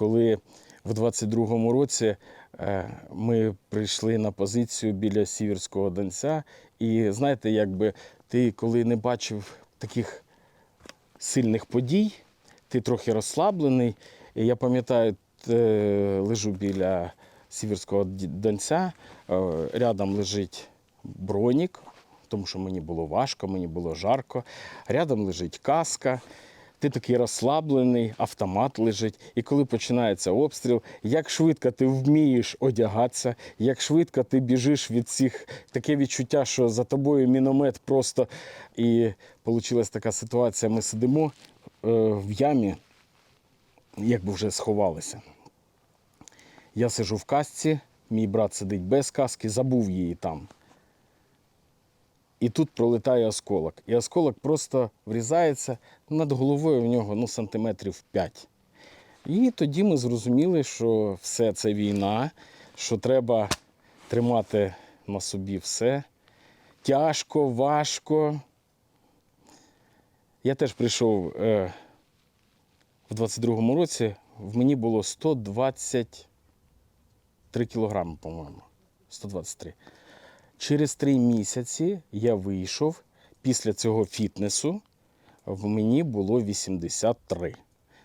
коли в 22-му році е, ми прийшли на позицію біля Сіверського Донця. І знаєте, якби ти коли не бачив таких сильних подій, ти трохи розслаблений. І я пам'ятаю, е, лежу біля Сіверського Донця, е, рядом лежить бронік, тому що мені було важко, мені було жарко. Рядом лежить каска. Ти такий розслаблений, автомат лежить. І коли починається обстріл, як швидко ти вмієш одягатися, як швидко ти біжиш від цих таке відчуття, що за тобою міномет просто. І вийшла така ситуація: ми сидимо е, в ямі, якби вже сховалися. Я сижу в касці, мій брат сидить без каски, забув її там. І тут пролетає осколок. І осколок просто врізається над головою в нього ну, сантиметрів 5. І тоді ми зрозуміли, що все це війна, що треба тримати на собі все. Тяжко, важко. Я теж прийшов е, в 22-му році, в мені було 123 кілограми, по-моєму. 123. Через три місяці я вийшов після цього фітнесу, в мені було 83.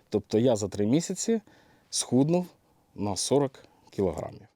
Тобто я за три місяці схуднув на 40 кілограмів.